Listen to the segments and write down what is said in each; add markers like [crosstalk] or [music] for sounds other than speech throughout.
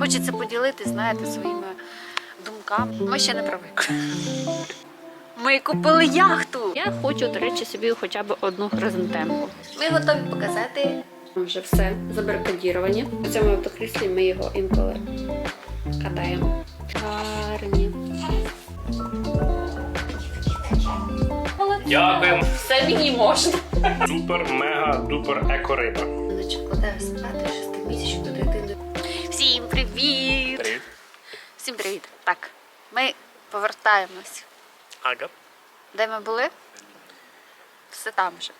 Хочеться поділитися, знаєте, своїми думками. Ми ще не привикли. Ми купили яхту. Я хочу, до речі, собі хоча б одну хризантемку. Ми готові показати. Вже все забаркадіровані. У цьому автокріслі ми його інколи катаємо. Гарні. Дякуємо. Все мені можна. Супер, мега, дупер еко риба. Дочок кладає спати Так, ми повертаємось. Ага. Де ми були? Все там же.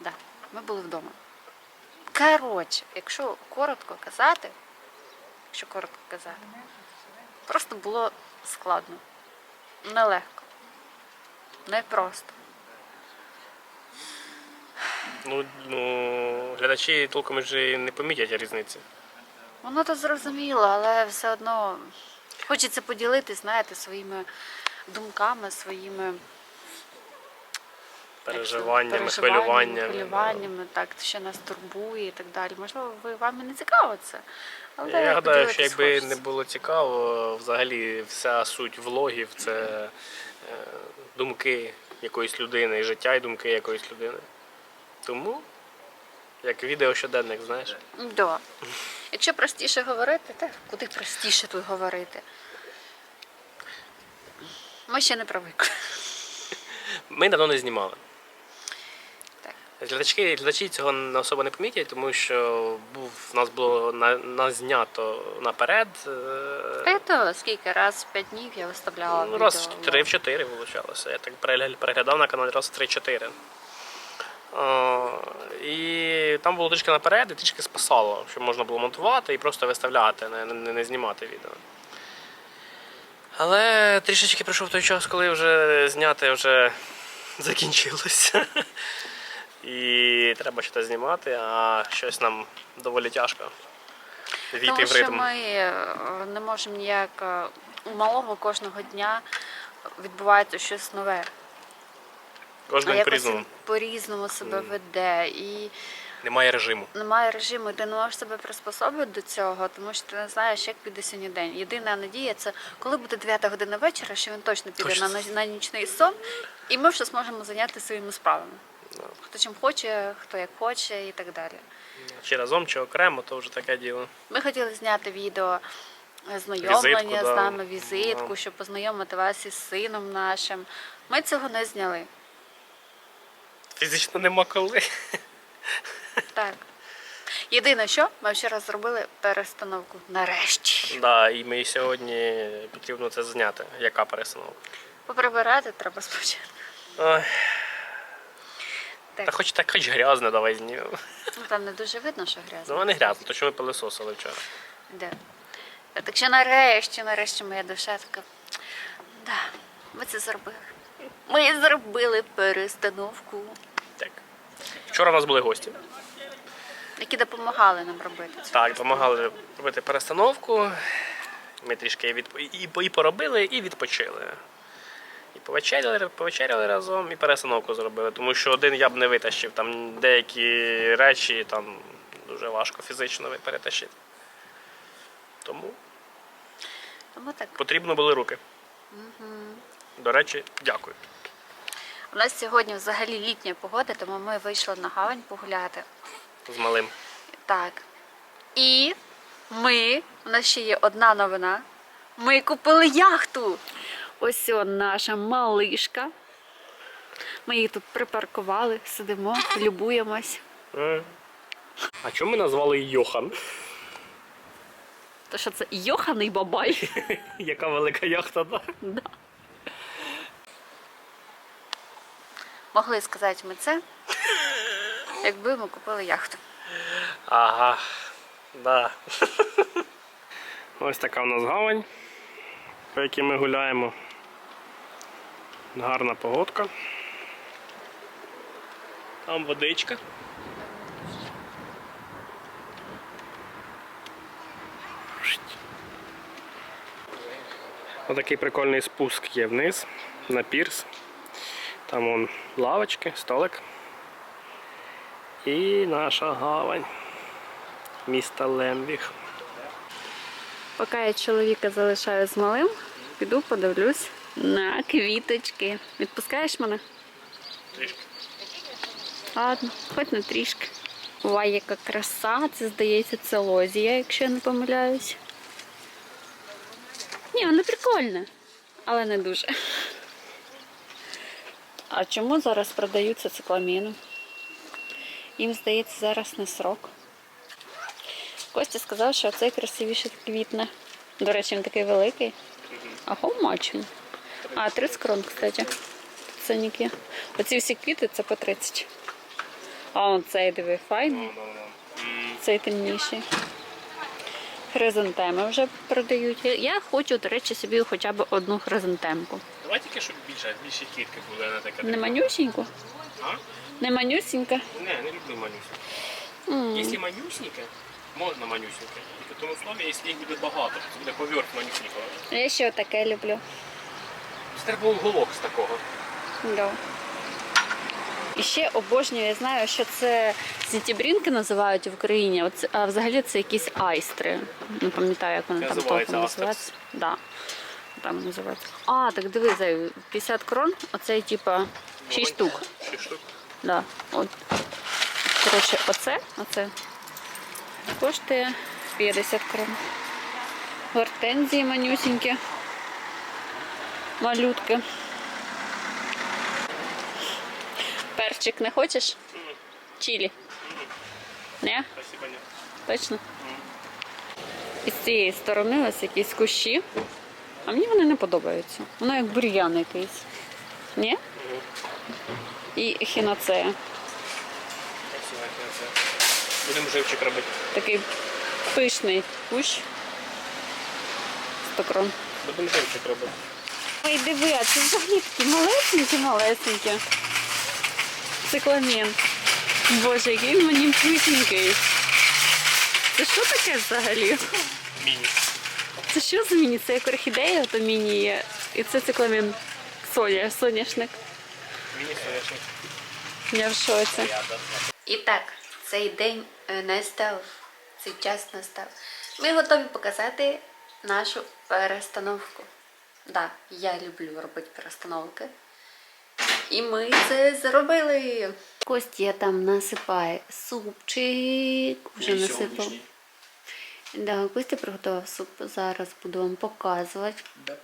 Да, ми були вдома. Коротше, якщо коротко казати, якщо коротко казати, просто було складно. Нелегко. Непросто. Ну, ну, глядачі толком вже не помітять різниці. Воно то зрозуміло, але все одно хочеться поділитися, знаєте, своїми думками, своїми Переживаннями, переживаннями, хвилюваннями. хвилюваннями, так, що нас турбує і так далі. Можливо, ви вам і не цікаво це. Але Я гадаю, що якби хочеться. не було цікаво, взагалі вся суть влогів це е, думки якоїсь людини, і життя і думки якоїсь людини. Тому, як відео щоденник, знаєш. Да. Якщо простіше говорити, так куди простіше тут говорити? Ми ще не привикли. Ми давно не знімали. Глядачки, глядачі цього не особо не помітять, тому що був, в нас було на, назнято наперед. е, Це скільки раз в п'ять днів я виставляла. Ну, раз в 3 в 4 вийшло. Я так переглядав на каналі раз в 3-4. О, і там було трішки наперед, і трішки спасало, щоб можна було монтувати і просто виставляти, не, не, не знімати відео. Але трішечки прийшов той час, коли вже зняти вже [laughs] закінчилося. І треба щось знімати, а щось нам доволі тяжко. Війти Тому в що ритм. ми е, не можемо ніяк е, у малого кожного дня відбувається щось нове. Кожен а якось по-різному. він по-різному себе веде. І Немає режиму. немає режиму, ти не можеш себе приспособити до цього, тому що ти не знаєш, як піде сьогодні день. Єдина надія це коли буде 9 година вечора, що він точно піде Точно. на, на нічний сон, і ми вже зможемо зайнятися своїми справами. Ну. Хто чим хоче, хто як хоче і так далі. Чи разом, чи окремо, то вже таке діло. Ми хотіли зняти відео е, знайомлення Візитку, з да. нами, візитку, Да. щоб познайомити вас із сином нашим. Ми цього не зняли. Фізично нема коли. Так. Єдине, що ми вчора зробили перестановку нарешті. Да, і ми сьогодні потрібно це зняти. Яка перестановка? Поприбирати треба спочатку. Ой, Так. та хоч так хоч грязне, давай знімемо. Ну, Там не дуже видно, що Ну, грязно. воно не грязно, то що ми пилисосили вчора. Де? Так що нарешті, нарешті моя душа така. Да, ми це зробили. Ми зробили перестановку. Вчора у нас були гості. які допомагали нам робити це. Так, допомагали робити перестановку. Ми трішки відп... і, і поробили, і відпочили. І повечеряли, повечеряли разом, і перестановку зробили. Тому що один я б не витащив. Там деякі речі там дуже важко фізично перетащити. Тому Тому так. потрібно були руки. До речі, дякую. У нас сьогодні взагалі літня погода, тому ми вийшли на гавань погуляти. З малим. Так. І ми, у нас ще є одна новина. Ми купили яхту. Ось о, наша малишка. Ми її тут припаркували, сидимо, [laughs] любуємось. Е. А чому ми назвали її Йохан? То що це Йоханий бабай? [laughs] Яка велика яхта, да? [laughs] Да. Могли сказати ми це, якби ми купили яхту. Ага. Да. [laughs] Ось така у нас гавань, по якій ми гуляємо. Гарна погодка. Там водичка. Отакий прикольний спуск є вниз на пірс. Там вон лавочки, столик. І наша гавань міста Лемвіг. Поки я чоловіка залишаю з малим, піду подивлюсь на квіточки. Відпускаєш мене? Трішки. Ладно, хоч на трішки. Ой, яка краса, це здається, це лозія, якщо я не помиляюсь. Ні, воно прикольне, але не дуже. А чому зараз продаються цикламіни? Їм здається, зараз не срок. Костя сказав, що цей красивіше квітне. До речі, він такий великий. А він? А, 30 крон, кстати. Ценники. Оці всі квіти це по 30. А он цей диви файний, цей темніший. Хризантеми вже продають. Я- Я хочу, до речі, собі хоча б одну хризантемку. Давай тільки, щоб більше, більше квітки були, а не така. Не манюсіньку? А? Не манюсінька? Не, не люблю манюсеньке. М. Якщо манюсеньке, можна манюсеньке. Тільки в тому слові, якщо їх буде багато, це буде поверх манюсенького. Я ще таке люблю. Це треба був уголок з такого. Да. І ще обожнюю, я знаю, що це сітібрінки називають в Україні, а взагалі це якісь айстри. Не пам'ятаю, як вони там Називається толком називаються. Да. Там називається. А, так диви, Заю, 50 крон, оцей типа 6 штук. Шість штук. Да. От. Коротше, оце, оце коштує 50 крон. Гортензії манюсінькі. Малютки. Перчик не хочеш? Чилі? Не? Спасибо, ні. Точно? І з цієї сторони ось якісь кущі. А мені вони не подобаються. Воно як бур'ян якийсь. Ні? І красиво. Будемо живчик робити. Такий пишний кущ. 100 крон. Будемо живчик робити. Ой, диви, а це взагалі такі малесенькі, малесенькі. Цикламен. Боже, який він мені пишненький. Це що таке взагалі? Міні. Це що за міні? Це як орхідея, то міні є. І це цикламен. Соня, соняшник. Міні соняшник. Я в шоці. І так, цей день е, настав, цей час настав. Ми готові показати нашу перестановку. Так, я люблю робити перестановки. І ми це зробили. Костя там насипає супчик. Вже насипав. Да, Костя приготував суп. Зараз буду вам показувати. Да.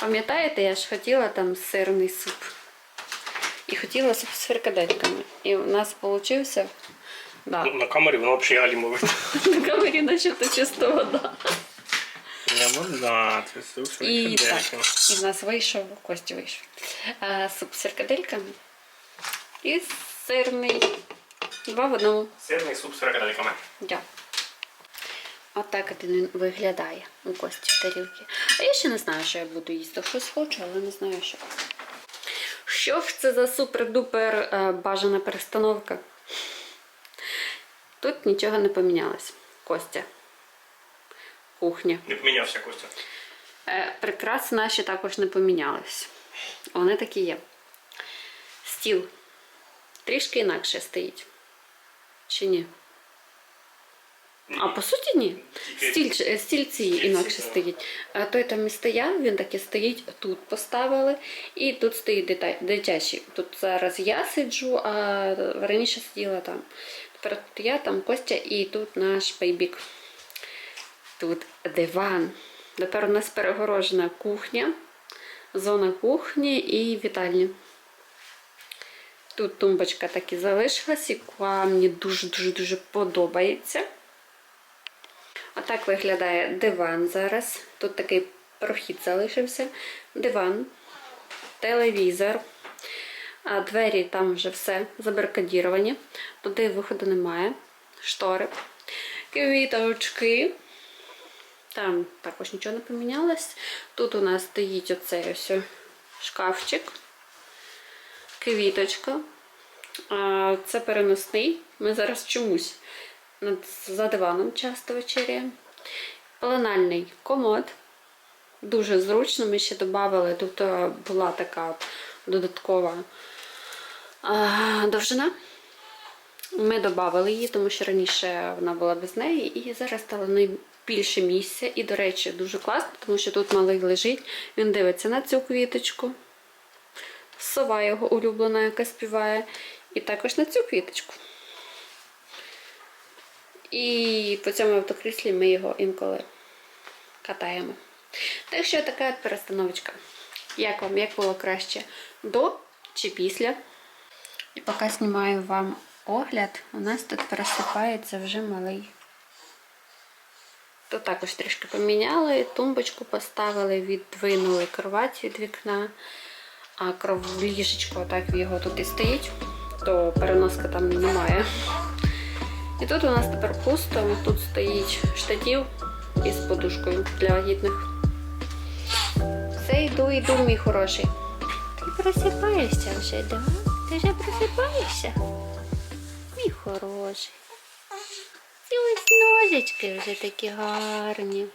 Пам'ятаєте, я ж хотіла там сирний суп. І хотіла суп з фрикадельками. І у нас вийшов. Да. Ну, На камері воно взагалі галімове. [laughs] На камері начебто чиста вода. Я да, це супер. І так, і в нас вийшов, Костя вийшов. А, суп з фрикадельками. І сирний. Два в одному. Сирний суп з фрикадельками. Да. Отак от він виглядає у Кості в тарілці. А я ще не знаю, що я буду їсти. Щось хочу, але не знаю, що. Що ж це за супер-дупер е, бажана перестановка? Тут нічого не помінялось. Костя. Кухня. Не помінявся Костя. Е, Прикраси наші також не помінялись. Вони такі є. Стіл трішки інакше стоїть. Чи ні? А по суті ні. Стіль, е, стільці інакше стоїть. А той там і стояв, він таки стоїть, тут поставили, і тут стоїть дитячий. Тут зараз я сиджу, а раніше сиділа там. Тепер тут я, там Костя і тут наш бейбік. Тут диван. Тепер у нас перегорожена кухня, зона кухні і вітальні. Тут тумбочка так і залишилась, яка мені дуже-дуже-дуже подобається. Отак виглядає диван зараз. Тут такий прохід залишився. Диван, телевізор. А двері там вже все забаркадіровані. Туди виходу немає. Штори. Квіточки. Там також нічого не помінялось. Тут у нас стоїть оцей ось шкафчик. Квіточка. Це переносний. Ми зараз чомусь за диваном часто вечеряємо. Пеленальний комод. Дуже зручно. Ми ще додали. Тут е, була така додаткова довжина. Ми додали її, тому що раніше вона була без неї, і зараз стало най- більше місця. І, до речі, дуже класно, тому що тут малий лежить. Він дивиться на цю квіточку. Сова його улюблена, яка співає. І також на цю квіточку. І по цьому автокріслі ми його інколи катаємо. Так що така от перестановочка. Як вам, як було краще? До чи після? І поки знімаю вам огляд, у нас тут пересипається вже малий. Тут також трішки поміняли, тумбочку поставили, віддвинули кровать від вікна, а кров ліжечко так його тут і стоїть, то переноска там немає. І тут у нас тепер пусто, тут стоїть штатів із подушкою для вагітних. Все, йду, йду, мій хороший. Ти просипаєшся вже, да? Ти вже просипаєшся? Мій хороший. Ці ось ножички вже такі гарні.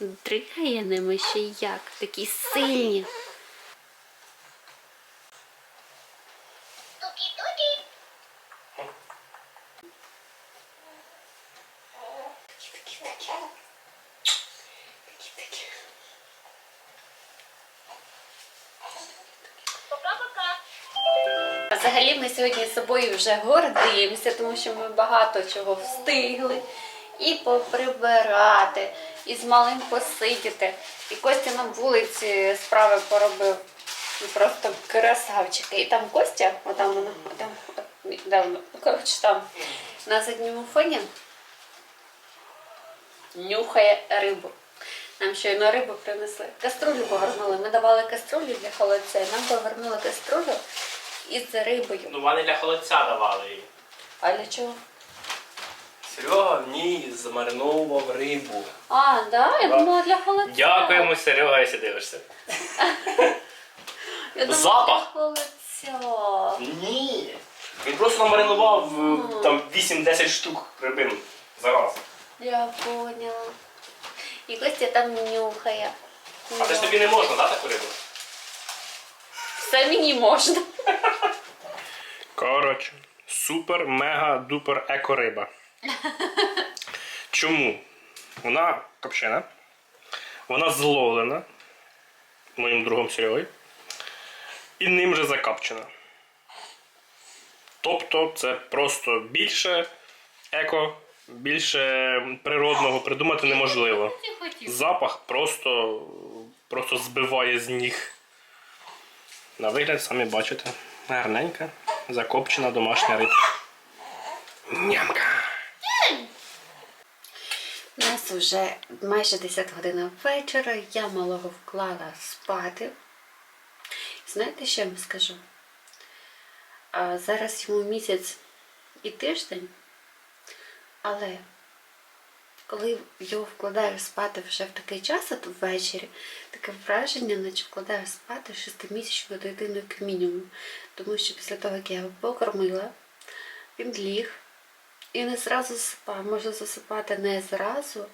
Дригає ними ще як, такі сильні. Взагалі ми сьогодні з собою вже гордимося, тому що ми багато чого встигли. І поприбирати, і з малим посидіти. І Костя на вулиці справи поробив. Просто красавчики. І там Костя, отам вона, отам? Ну, коротше, там на задньому фоні нюхає рибу. Нам щойно рибу принесли. Каструлю повернули. Ми давали каструлю для холодця. Нам повернули каструлю із рибою. Ну, вони для холодця давали її. А для чого? Серега в ній замариновував рибу. А, да? Я Да. думала для холодця. Дякуємо, Серега, якщо дивишся. [laughs] Я думала, Запах. для холодця. Ні. Він просто намаринував е, там 8-10 штук рибин за раз. Я поняла. І Костя там нюхає. А це ж тобі не можна, так, таку рибу? Все мені можна. Коротше, супер, мега, дупер еко риба. Чому? Вона копчена, вона зловлена моїм другом Серегою і ним же закапчена. Тобто це просто більше еко, більше природного придумати неможливо. Запах просто, просто збиває з ніг. На вигляд, самі бачите, гарненька, закопчена домашня рибка. Нямка! У нас вже майже 10 годин вечора. Я малого вклала спати. Знаєте, що я вам скажу? А зараз йому місяць і тиждень, але коли його вкладаєш спати вже в такий час, от ввечері, таке враження, наче вкладаєш спати шестимісячну дитину як мінімум. Тому що після того, як я його покормила, він ліг і не зразу засипає. Може засипати не зразу,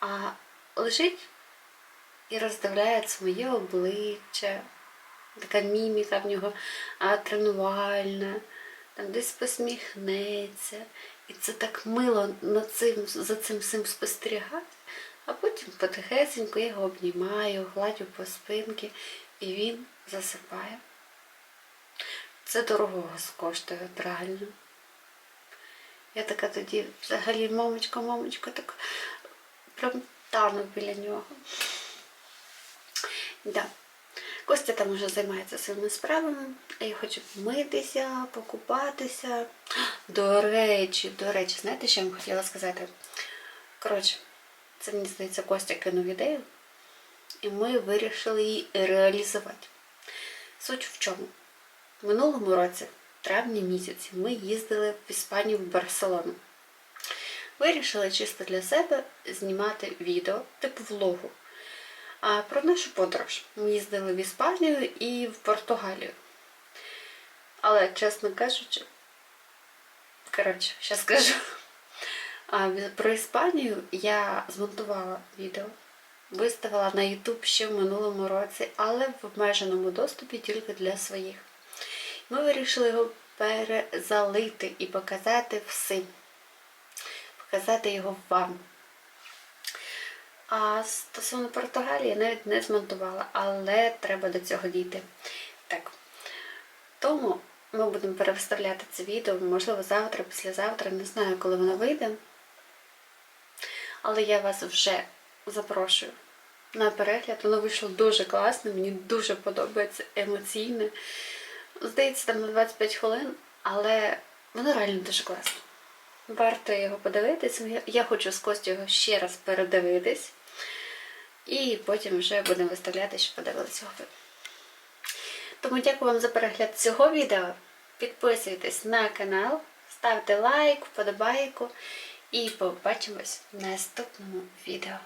а лежить і роздивляється моє обличчя. Така міміка в нього а, тренувальна, там десь посміхнеться. І це так мило над цим, за цим всім спостерігати. А потім потихесенько його обнімаю, гладю по спинки, і він засипає. Це дорогого коштує, от реально. Я така тоді взагалі, мамочка, мамочка, так прям тану біля нього. Да. Костя там уже займається своїми справами, а я хочу помитися, покупатися. До речі, до речі, знаєте, що я вам хотіла сказати? Коротше, це мені здається, Костя кинув ідею, і ми вирішили її реалізувати. Суть в чому? В минулому році, в травні місяці, ми їздили в Іспанію в Барселону. Вирішили чисто для себе знімати відео, типу влогу. Про нашу подорож. Ми їздили в Іспанію і в Португалію. Але, чесно кажучи, коротше, ще скажу. Про Іспанію я змонтувала відео, виставила на YouTube ще в минулому році, але в обмеженому доступі тільки для своїх. Ми вирішили його перезалити і показати всім. показати його вам. А стосовно Португалії я навіть не змонтувала, але треба до цього дійти. Так. Тому ми будемо переставляти це відео, можливо, завтра, післязавтра, не знаю, коли воно вийде. Але я вас вже запрошую на перегляд. Воно вийшло дуже класно, мені дуже подобається емоційне. Здається, там на 25 хвилин, але воно реально дуже класно. Варто його подивитись. Я- хочу з Костю його ще раз передивитись. І потім вже будемо виставляти, щоб подивилися його. Тому дякую вам за перегляд цього відео. Підписуйтесь на канал, ставте лайк, вподобайку і побачимось в наступному відео.